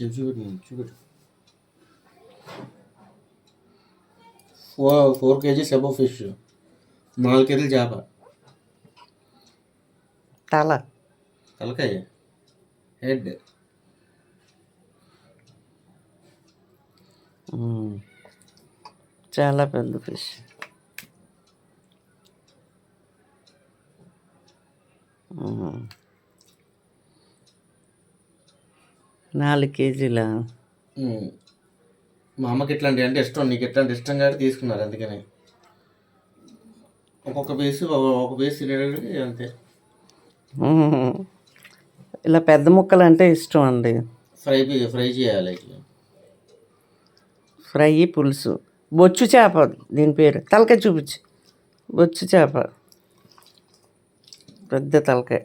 చెప్పు చూపెట్టు. చూపెట్టు four four kgs above fish నాలుగు కేజీలు చేప. తల. తలకాయ. హెడ్. చాలా పెద్ద ఫిష్ మ్మ్. నాలుగు కేజీల? మా అమ్మకి ఇట్లాంటి అంటే ఇష్టం నీకు ఇట్లాంటి ఇష్టం కాబట్టి తీసుకున్నారు అందుకని. ఒక్కొక్క పీసు ఒక పీస్ అంతే. ఇలా పెద్ద ముక్కలు అంటే ఇష్టం అండి. ఫ్రై ఫ్రై చేయాలి ఫ్రై పులుసు. బొచ్చు చేప దీని పేరు. తలకాయ చూపించు. బొచ్చు చేప. పెద్ద తలకాయ.